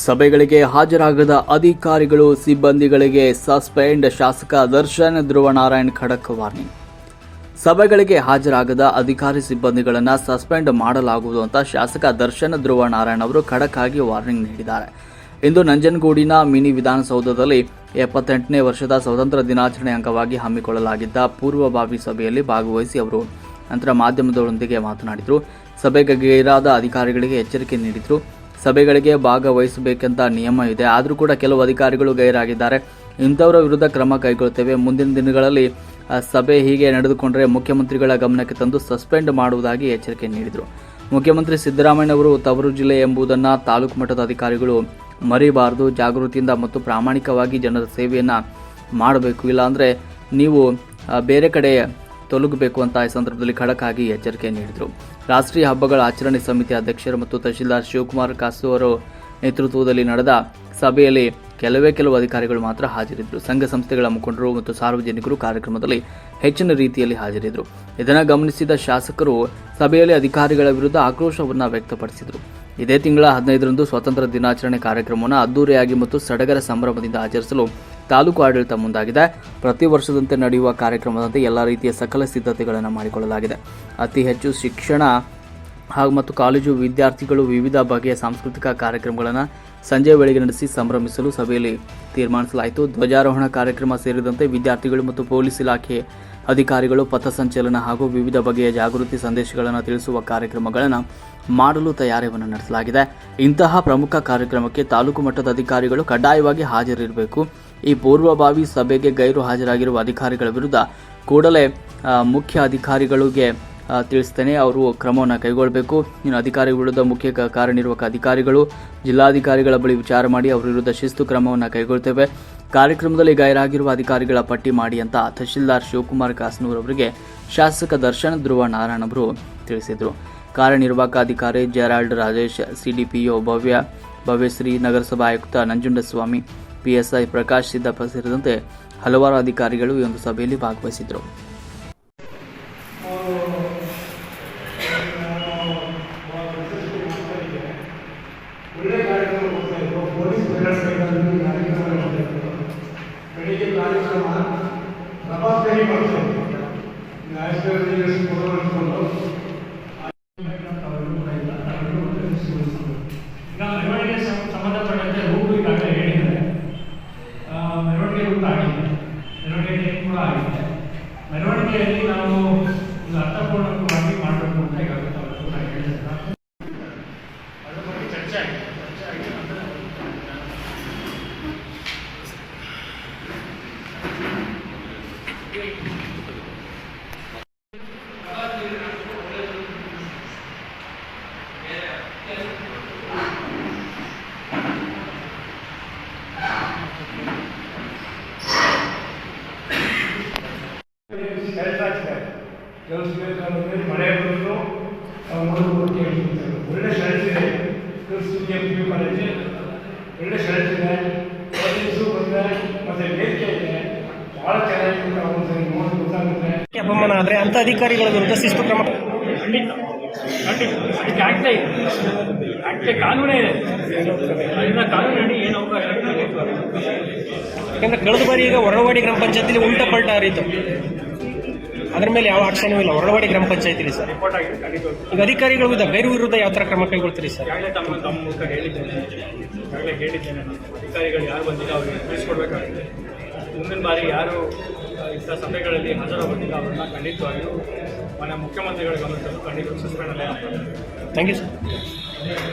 ಸಭೆಗಳಿಗೆ ಹಾಜರಾಗದ ಅಧಿಕಾರಿಗಳು, ಸಿಬ್ಬಂದಿಗಳಿಗೆ ಸಸ್ಪೆಂಡ್, ಶಾಸಕ ದರ್ಶನ್, ಧ್ರುವನಾರಾಯಣ್ ಖಡಕ್ ವಾರ್ನಿಂಗ್. ಸಭೆಗಳಿಗೆ ಹಾಜರಾಗದ ಅಧಿಕಾರಿ, ಸಿಬ್ಬಂದಿಗಳನ್ನು ಸಸ್ಪೆಂಡ್ ಮಾಡಲಾಗುವುದು ಅಂತ ಶಾಸಕ ದರ್ಶನ್, ಧ್ರುವನಾರಾಯಣ್ ಅವರು ಖಡಕ್ ಆಗಿ ವಾರ್ನಿಂಗ್ ನೀಡಿದ್ದಾರೆ. ಇಂದು ನಂಜನಗೂಡಿನ ಮಿನಿ ವಿಧಾನಸೌಧದಲ್ಲಿ ಎಪ್ಪತ್ತೆಂಟನೇ ವರ್ಷದ ಸ್ವಾತಂತ್ರ್ಯ ದಿನಾಚರಣೆ ಅಂಗವಾಗಿ ಹಮ್ಮಿಕೊಳ್ಳಲಾಗಿದ್ದ ಪೂರ್ವಭಾವಿ ಸಭೆಯಲ್ಲಿ ಭಾಗವಹಿಸಿ ಅವರು ನಂತರ ಮಾಧ್ಯಮದವರೊಂದಿಗೆ ಮಾತನಾಡಿದರು. ಸಭೆಗೆ ಗೈರಾದ ಅಧಿಕಾರಿಗಳಿಗೆ ಎಚ್ಚರಿಕೆ ನೀಡಿದರು. ಸಭೆಗಳಿಗೆ ಭಾಗವಹಿಸಬೇಕೆಂತ ನಿಯಮ ಇದೆ. ಆದರೂ ಕೂಡ ಕೆಲವು ಅಧಿಕಾರಿಗಳು ಗೈರಾಗಿದ್ದಾರೆ. ಇಂಥವರ ವಿರುದ್ಧ ಕ್ರಮ ಕೈಗೊಳ್ಳುತ್ತೇವೆ ಮುಂದಿನ ದಿನಗಳಲ್ಲಿ ಸಭೆ ಹೀಗೆ ನಡೆದುಕೊಂಡರೆ ಮುಖ್ಯಮಂತ್ರಿಗಳ ಗಮನಕ್ಕೆ ತಂದು ಸಸ್ಪೆಂಡ್ ಮಾಡುವುದಾಗಿ ಎಚ್ಚರಿಕೆ ನೀಡಿದರು. ಮುಖ್ಯಮಂತ್ರಿ ಸಿದ್ದರಾಮಯ್ಯ ಅವರು ತವರು ಜಿಲ್ಲೆ ಎಂಬುದನ್ನು ತಾಲೂಕು ಮಟ್ಟದ ಅಧಿಕಾರಿಗಳು ಮರಿಬಾರದು. ಜಾಗೃತಿಯಿಂದ ಮತ್ತು ಪ್ರಾಮಾಣಿಕವಾಗಿ ಜನರ ಸೇವೆಯನ್ನು ಮಾಡಬೇಕು. ಇಲ್ಲಾಂದರೆ ನೀವು ಬೇರೆ ಕಡೆ ತೊಲಗಬೇಕು ಅಂತ ಈ ಸಂದರ್ಭದಲ್ಲಿ ಖಡಕ್ ಆಗಿ ಎಚ್ಚರಿಕೆ ನೀಡಿದರು. ರಾಷ್ಟ್ರೀಯ ಹಬ್ಬಗಳ ಆಚರಣೆ ಸಮಿತಿ ಅಧ್ಯಕ್ಷರು ಮತ್ತು ತಹಶೀಲ್ದಾರ್ ಶಿವಕುಮಾರ್ ಕಾಸು ಅವರ ನೇತೃತ್ವದಲ್ಲಿ ನಡೆದ ಸಭೆಯಲ್ಲಿ ಕೆಲವೇ ಕೆಲವು ಅಧಿಕಾರಿಗಳು ಮಾತ್ರ ಹಾಜರಿದ್ದರು. ಸಂಘ ಸಂಸ್ಥೆಗಳ ಮುಖಂಡರು ಮತ್ತು ಸಾರ್ವಜನಿಕರು ಕಾರ್ಯಕ್ರಮದಲ್ಲಿ ಹೆಚ್ಚಿನ ರೀತಿಯಲ್ಲಿ ಹಾಜರಿದ್ದರು. ಇದನ್ನು ಗಮನಿಸಿದ ಶಾಸಕರು ಸಭೆಯಲ್ಲಿ ಅಧಿಕಾರಿಗಳ ವಿರುದ್ಧ ಆಕ್ರೋಶವನ್ನು ವ್ಯಕ್ತಪಡಿಸಿದರು. ಇದೇ ತಿಂಗಳ ಹದಿನೈದರಂದು ಸ್ವಾತಂತ್ರ್ಯ ದಿನಾಚರಣೆ ಕಾರ್ಯಕ್ರಮವನ್ನು ಅದ್ದೂರಿಯಾಗಿ ಮತ್ತು ಸಡಗರ ಸಂಭ್ರಮದಿಂದ ಆಚರಿಸಲು ತಾಲೂಕು ಆಡಳಿತ ಮುಂದಾಗಿದೆ. ಪ್ರತಿ ವರ್ಷದಂತೆ ನಡೆಯುವ ಕಾರ್ಯಕ್ರಮದಂತೆ ಎಲ್ಲ ರೀತಿಯ ಸಕಲ ಸಿದ್ಧತೆಗಳನ್ನು ಮಾಡಿಕೊಳ್ಳಲಾಗಿದೆ. ಅತಿ ಹೆಚ್ಚು ಶಿಕ್ಷಣ ಹಾಗೂ ಮತ್ತು ಕಾಲೇಜು ವಿದ್ಯಾರ್ಥಿಗಳು ವಿವಿಧ ಬಗೆಯ ಸಾಂಸ್ಕೃತಿಕ ಕಾರ್ಯಕ್ರಮಗಳನ್ನು ಸಂಜೆ ವೇಳೆಗೆ ನಡೆಸಿ ಸಂಭ್ರಮಿಸಲು ಸಭೆಯಲ್ಲಿ ತೀರ್ಮಾನಿಸಲಾಯಿತು. ಧ್ವಜಾರೋಹಣ ಕಾರ್ಯಕ್ರಮ ಸೇರಿದಂತೆ ವಿದ್ಯಾರ್ಥಿಗಳು ಮತ್ತು ಪೊಲೀಸ್ ಇಲಾಖೆ ಅಧಿಕಾರಿಗಳು ಪಥಸಂಚಲನ ಹಾಗೂ ವಿವಿಧ ಬಗೆಯ ಜಾಗೃತಿ ಸಂದೇಶಗಳನ್ನು ತಿಳಿಸುವ ಕಾರ್ಯಕ್ರಮಗಳನ್ನು ಮಾಡಲು ತಯಾರಿಯನ್ನು ನಡೆಸಲಾಗಿದೆ. ಇಂತಹ ಪ್ರಮುಖ ಕಾರ್ಯಕ್ರಮಕ್ಕೆ ತಾಲೂಕು ಮಟ್ಟದ ಅಧಿಕಾರಿಗಳು ಕಡ್ಡಾಯವಾಗಿ ಹಾಜರಿರಬೇಕು. ಈ ಪೂರ್ವಭಾವಿ ಸಭೆಗೆ ಗೈರು ಹಾಜರಾಗಿರುವ ಅಧಿಕಾರಿಗಳ ವಿರುದ್ಧ ಕೂಡಲೇ ಮುಖ್ಯ ಅಧಿಕಾರಿಗಳಿಗೆ ತಿಳಿಸ್ತೇನೆ. ಅವರು ಕ್ರಮವನ್ನು ಕೈಗೊಳ್ಳಬೇಕು. ಇನ್ನು ಅಧಿಕಾರಿ ವಿರುದ್ಧ ಮುಖ್ಯ ಕಾರ್ಯನಿರ್ವಾಹಕ ಅಧಿಕಾರಿಗಳು, ಜಿಲ್ಲಾಧಿಕಾರಿಗಳ ಬಳಿ ವಿಚಾರ ಮಾಡಿ ಅವರ ವಿರುದ್ಧ ಶಿಸ್ತು ಕ್ರಮವನ್ನು ಕೈಗೊಳ್ತೇವೆ. ಕಾರ್ಯಕ್ರಮದಲ್ಲಿ ಗೈರಾಗಿರುವ ಅಧಿಕಾರಿಗಳ ಪಟ್ಟಿ ಮಾಡಿ ಅಂತ ತಹಶೀಲ್ದಾರ್ ಶಿವಕುಮಾರ್ ಕಾಸನೂರ್ ಅವರಿಗೆ ಶಾಸಕ ದರ್ಶನ್ ಧ್ರುವ ನಾರಾಯಣ್ ಅವರು ತಿಳಿಸಿದರು. ಕಾರ್ಯನಿರ್ವಾಹಕ ಅಧಿಕಾರಿ ಜೆರಾಲ್ಡ್ ರಾಜೇಶ್, ಸಿಡಿಪಿಒ ಭವ್ಯ ಭವ್ಯಶ್ರೀ ನಗರಸಭಾ ಆಯುಕ್ತ ನಂಜುಂಡಸ್ವಾಮಿ ಪಿಎಸ್ಐ ಪ್ರಕಾಶ್ ಸಿದ್ದಪ್ಪ ಸೇರಿದಂತೆ ಹಲವಾರು ಅಧಿಕಾರಿಗಳು ಈ ಒಂದು ಸಭೆಯಲ್ಲಿ ಭಾಗವಹಿಸಿದರು ಒಳ್ಳೆ ಮೆರವಣಿಗೆಯಲ್ಲಿ ನಾವು ಒಂದು ಅರ್ಥಪೂರ್ಣವಾಗಿ ಮಾಡಬೇಕು ಅಂತ ಹೇಳಿದ್ದಾರೆ. ಅದ್ರ ಬಗ್ಗೆ ಚರ್ಚೆ ನಂತರ ಹೇಳ್ತಾರೆ ಕೆಲಸಬೇಕಾದ್ರೆ ಮಳೆ ಒಳ್ಳೆ ಶರ್ಟ್ ಇದೆ. ಕೃಷಿ ಪಿ ಯು ಕಾಲೇಜ್ ಒಳ್ಳೆ ಶರ್ಟ್ ಇದೆ. ಪೊಲೀಸು ಬಂದರೆ ಮತ್ತೆ ವೇದಿಕೆ ಇದೆ. ಭಾಳ ಚೆನ್ನಾಗಿದೆ ಒಂದ್ಸರಿ ನೋಡಿ ಗೊತ್ತಾಗುತ್ತೆ. ಅಪಮಾನ ಆದರೆ ಅಂಥ ಅಧಿಕಾರಿಗಳ ವಿರುದ್ಧ ಶಿಸ್ತು ಕ್ರಮ. ಖಂಡಿತ. ಖಂಡಿತ. ಅದಕ್ಕೆ ಆಗ್ತಾ ಇದೆ. ಆಗ್ತೇ ಕಾನೂನೇ ಇದೆ. ಅದರಿಂದ ಕಾನೂನಡಿ ಏನು ಅವಕಾಶ ಯಾಕಂದ್ರೆ ಕಳೆದ ಬಾರಿ ಈಗ ಹೊರವಾಡಿ ಗ್ರಾಮ ಪಂಚಾಯತಿಲಿ ಉಲ್ಟಾ ಪಲ್ಟ ಹರಿತು. ಅದ್ರ ಮೇಲೆ ಯಾವ ಆಕ್ಷನ್ಯೂ ಇಲ್ಲ. ಹೊರಳವಾಡಿ ಗ್ರಾಮ ಪಂಚಾಯತಿಲಿ ಸರ್. ರಿಪೋರ್ಟ್ ಆಗಿದೆ ಖಂಡಿತ ಈಗ ಅಧಿಕಾರಿಗಳ ವಿರುದ್ಧ ಬೇರೆ ವಿರುದ್ಧ ಯಾವ ಥರ ಕ್ರಮ ಕೈಗೊಳ್ತೀರಿ ಸರ್? ಹೇಳಿದ್ದೇನೆ. ಅಧಿಕಾರಿಗಳು ಯಾರು ಬಂದಿಲ್ಲ ಅವರಿಗೆ ತಿಳಿಸ್ಕೊಡ್ಬೇಕಾಗಿದೆ ಮುಂದಿನ ಬಾರಿ ಯಾರು ಇಂಥ ಸಭೆಗಳಲ್ಲಿ ಹಾಜರಾಗುತ್ತಿಲ್ಲ ಅವರನ್ನ ಖಂಡಿತವಾಗಿಯೂ ಮನೆ ಮುಖ್ಯಮಂತ್ರಿಗಳ ಗಮನದಲ್ಲೂ ಖಂಡಿತ ಸಸ್ಪೆಂಡ್ ಅಲ್ಲೇ ಆಗ್ತದೆ. Thank you sir